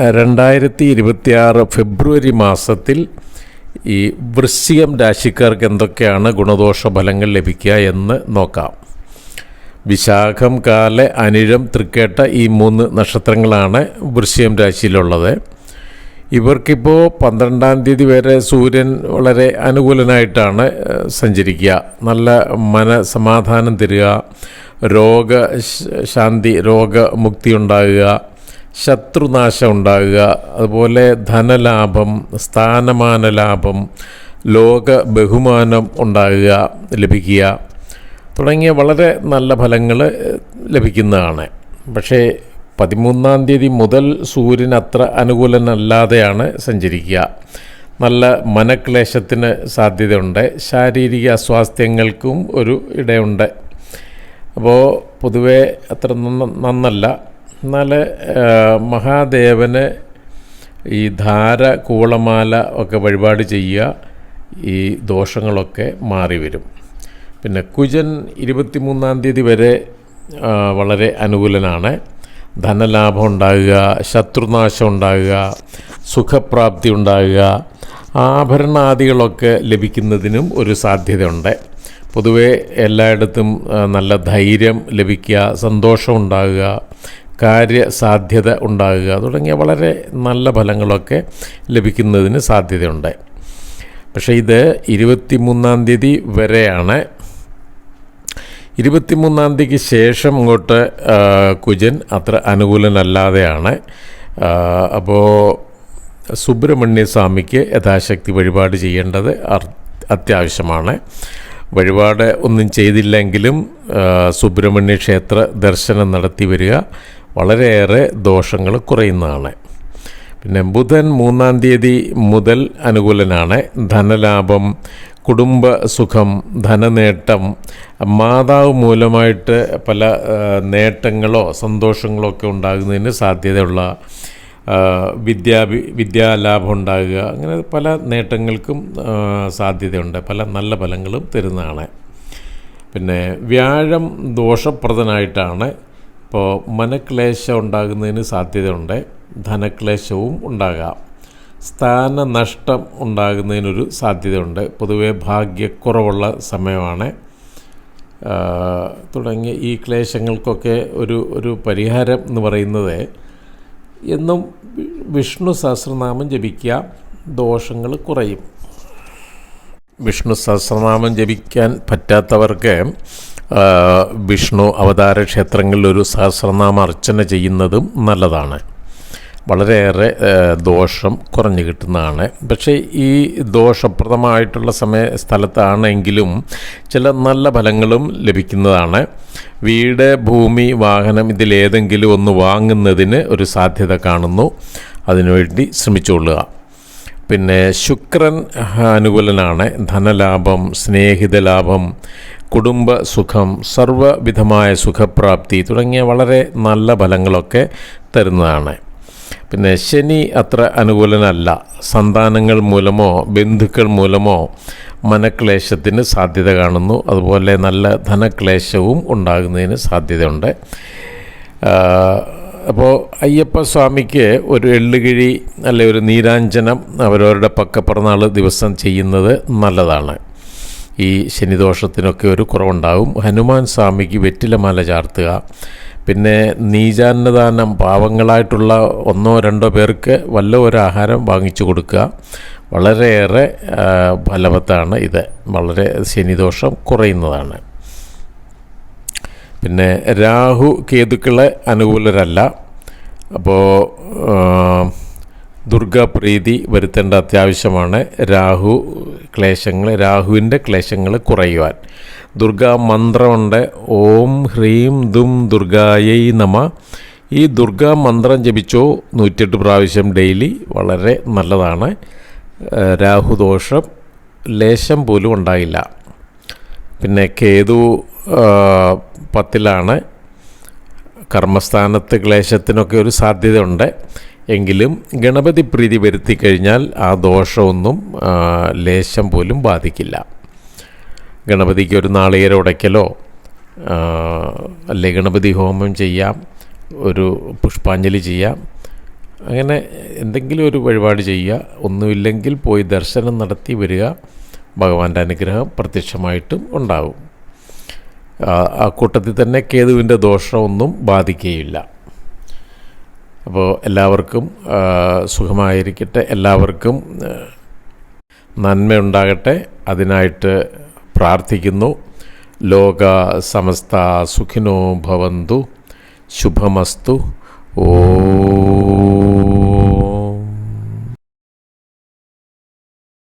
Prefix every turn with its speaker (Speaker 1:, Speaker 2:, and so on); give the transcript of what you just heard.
Speaker 1: രണ്ടായിരത്തി ഇരുപത്തിയാറ് ഫെബ്രുവരി മാസത്തിൽ ഈ വൃശ്ചികം രാശിക്കാർക്ക് എന്തൊക്കെയാണ് ഗുണദോഷ ഫലങ്ങൾ ലഭിക്കുക എന്ന് നോക്കാം. വിശാഖം കാല അനിഴം തൃക്കേട്ട ഈ മൂന്ന് നക്ഷത്രങ്ങളാണ് വൃശ്ചികം രാശിയിലുള്ളത്. ഇവർക്കിപ്പോൾ പന്ത്രണ്ടാം തീയതി വരെ സൂര്യൻ വളരെ അനുകൂലനായിട്ടാണ് സഞ്ചരിക്കുക. നല്ല മനസമാധാനം തരിക. രോഗ ശാന്തി രോഗമുക്തി ഉണ്ടാകുക ശത്രുനാശം ഉണ്ടാകുക അതുപോലെ ധനലാഭം സ്ഥാനമാന ലാഭം ലോക ബഹുമാനം ഉണ്ടാകുക ലഭിക്കുക. തുടങ്ങിയ വളരെ നല്ല ഫലങ്ങൾ ലഭിക്കുന്നതാണ്. പക്ഷേ പതിമൂന്നാം തീയതി മുതൽ സൂര്യൻ അത്ര അനുകൂലനല്ലാതെയാണ് സഞ്ചരിക്കുക. നല്ല മനക്ലേശത്തിന് സാധ്യതയുണ്ട്. ശാരീരിക അസ്വാസ്ഥ്യങ്ങൾക്കും ഒരു ഇടയുണ്ട്. അപ്പോൾ പൊതുവേ അത്ര നന്ന നന്നല്ല. എന്നാൽ മഹാദേവന് ഈ ധാര കൂളമാല ഒക്കെ വഴിപാട് ചെയ്യുക ഈ ദോഷങ്ങളൊക്കെ മാറി വരും. പിന്നെ കുജൻ ഇരുപത്തിമൂന്നാം തീയതി വരെ വളരെ അനുകൂലനാണ്. ധനലാഭം ഉണ്ടാകുക ശത്രുനാശം ഉണ്ടാകുക സുഖപ്രാപ്തി ഉണ്ടാകുക ആഭരണാദികളൊക്കെ ലഭിക്കുന്നതിനും ഒരു സാധ്യതയുണ്ട്. പൊതുവേ എല്ലായിടത്തും നല്ല ധൈര്യം ലഭിക്കുക സന്തോഷം ഉണ്ടാകുക കാര്യസാധ്യത ഉണ്ടാകുക. തുടങ്ങിയ വളരെ നല്ല ഫലങ്ങളൊക്കെ ലഭിക്കുന്നതിന് സാധ്യതയുണ്ട്. പക്ഷേ ഇത് ഇരുപത്തി മൂന്നാം തീയതി വരെയാണ്. ഇരുപത്തിമൂന്നാം തീയതിക്ക് ശേഷം ഇങ്ങോട്ട് കുജൻ അത്ര അനുകൂലനല്ലാതെയാണ്. അപ്പോൾ സുബ്രഹ്മണ്യ സ്വാമിക്ക് യഥാശക്തി വഴിപാട് ചെയ്യേണ്ടത് അത്യാവശ്യമാണ്. വഴിപാട് ഒന്നും ചെയ്തില്ലെങ്കിലും സുബ്രഹ്മണ്യ ക്ഷേത്ര ദർശനം നടത്തി വരിക വളരെയേറെ ദോഷങ്ങൾ കുറയുന്നതാണ്. പിന്നെ ബുധൻ മൂന്നാം തീയതി മുതൽ അനുകൂലനാണ്. ധനലാഭം കുടുംബ സുഖം ധനനേട്ടം മാതാവ് മൂലമായിട്ട് പല നേട്ടങ്ങളോ സന്തോഷങ്ങളോ ഒക്കെ ഉണ്ടാകുന്നതിന് സാധ്യതയുള്ള വിദ്യാ വിദ്യാലാഭം ഉണ്ടാകുക അങ്ങനെ പല നേട്ടങ്ങൾക്കും സാധ്യതയുണ്ട്. പല നല്ല ഫലങ്ങളും തരുന്നതാണ്. പിന്നെ വ്യാഴം ദോഷപ്രദനായിട്ടാണ്. ഇപ്പോൾ മനക്ലേശം ഉണ്ടാകുന്നതിന് സാധ്യതയുണ്ട്. ധനക്ലേശവും ഉണ്ടാകാം. സ്ഥാന സ്ഥാനനഷ്ടം ഉണ്ടാകുന്നതിനൊരു സാധ്യതയുണ്ട്. പൊതുവേ ഭാഗ്യക്കുറവുള്ള സമയമാണ്. തുടങ്ങിയ ഈ ക്ലേശങ്ങൾക്കൊക്കെ ഒരു ഒരു പരിഹാരം എന്ന് പറയുന്നത് എന്നും വിഷ്ണു സഹസ്രനാമം ജപിക്കുക ദോഷങ്ങൾ കുറയും. വിഷ്ണു സഹസ്രനാമം ജപിക്കാൻ പറ്റാത്തവർക്ക് വിഷ്ണു അവതാര ക്ഷേത്രങ്ങളിൽ ഒരു സഹസ്രനാമ അർച്ചന ചെയ്യുന്നതും നല്ലതാണ്. വളരെയേറെ ദോഷം കുറഞ്ഞു കിട്ടുന്നതാണ്. പക്ഷേ ഈ ദോഷപ്രദമായിട്ടുള്ള സമയ സ്ഥലത്താണെങ്കിലും ചില നല്ല ഫലങ്ങളും ലഭിക്കുന്നതാണ്. വീട് ഭൂമി വാഹനം ഇതിലേതെങ്കിലും ഒന്ന് വാങ്ങുന്നതിന് ഒരു സാധ്യത കാണുന്നു. അതിനുവേണ്ടി ശ്രമിച്ചുകൊള്ളുക. പിന്നെ ശുക്രൻ അനുകൂലനാണ്. ധനലാഭം സ്നേഹിതലാഭം കുടുംബ സുഖം സർവവിധമായ സുഖപ്രാപ്തി തുടങ്ങിയ വളരെ നല്ല ഫലങ്ങളൊക്കെ തരുന്നതാണ്. പിന്നെ ശനി അത്ര അനുകൂലനല്ല. സന്താനങ്ങൾ മൂലമോ ബന്ധുക്കൾ മൂലമോ മനക്ലേശത്തിന് സാധ്യത കാണുന്നു. അതുപോലെ നല്ല ധനക്ലേശവും ഉണ്ടാകുന്നതിന് സാധ്യതയുണ്ട്. അപ്പോൾ അയ്യപ്പ സ്വാമിക്ക് ഒരു എള്ളുകിഴി അല്ലെ ഒരു നീരാഞ്ജനം അവരവരുടെ പക്കപ്പിറന്നാൾ ദിവസം ചെയ്യുന്നത് നല്ലതാണ്. ഈ ശനിദോഷത്തിനൊക്കെ ഒരു കുറവുണ്ടാകും ഹനുമാൻ സ്വാമിക്ക് വെറ്റിലമാല ചാർത്തുക. പിന്നെ നീചാന്നദാനം പാവങ്ങളായിട്ടുള്ള ഒന്നോ രണ്ടോ പേർക്ക് വല്ല ഒരു ആഹാരം വാങ്ങിച്ചു കൊടുക്കുക. വളരെയേറെ ഫലവത്താണ് ഇത്. വളരെ ശനിദോഷം കുറയുന്നതാണ്. പിന്നെ രാഹു കേതുക്കളെ അനുകൂലരല്ല. അപ്പോൾ ദുർഗാപ്രീതി വരുത്തേണ്ട അത്യാവശ്യമാണ് രാഹു ക്ലേശങ്ങൾ രാഹുവിന്റെ ക്ലേശങ്ങൾ കുറയുവാൻ. ദുർഗാ മന്ത്രമുണ്ട് ഓം ഹ്രീം ദും ദുർഗായൈ നമ. ഈ ദുർഗാ മന്ത്രം ജപിച്ചോ നൂറ്റെട്ട് പ്രാവശ്യം ഡെയിലി വളരെ നല്ലതാണ്. രാഹുദോഷം ലേശം പോലും ഉണ്ടായില്ല. പിന്നെ കേതു പത്തിലാണ് കർമ്മസ്ഥാനത്ത് ക്ലേശത്തിനൊക്കെ ഒരു സാധ്യതയുണ്ട്. എങ്കിലും ഗണപതി പ്രീതി വരുത്തി കഴിഞ്ഞാൽ ആ ദോഷമൊന്നും ലേശം പോലും ബാധിക്കില്ല. ഗണപതിക്ക് ഒരു നാളികേരം ഉടയ്ക്കലോ അല്ലെ ഗണപതി ഹോമം ചെയ്യാം ഒരു പുഷ്പാഞ്ജലി ചെയ്യാം അങ്ങനെ എന്തെങ്കിലും ഒരു വഴിപാട് ചെയ്യുക. ഒന്നുമില്ലെങ്കിൽ പോയി ദർശനം നടത്തി വരിക. ഭഗവാന്റെ അനുഗ്രഹം പ്രത്യക്ഷമായിട്ടും ഉണ്ടാവും. ആ, കൂട്ടത്തിൽ തന്നെ കേതുവിന്റെ ദോഷമൊന്നും ബാധിക്കുകയില്ല. അപ്പോൾ എല്ലാവർക്കും സുഖമായിരിക്കട്ടെ. എല്ലാവർക്കും നന്മയുണ്ടാകട്ടെ. അതിനായിട്ട് പ്രാർത്ഥിക്കുന്നു. ലോക സമസ്ത സുഖിനോ ഭവന്തു. ശുഭമസ്തു. ഓ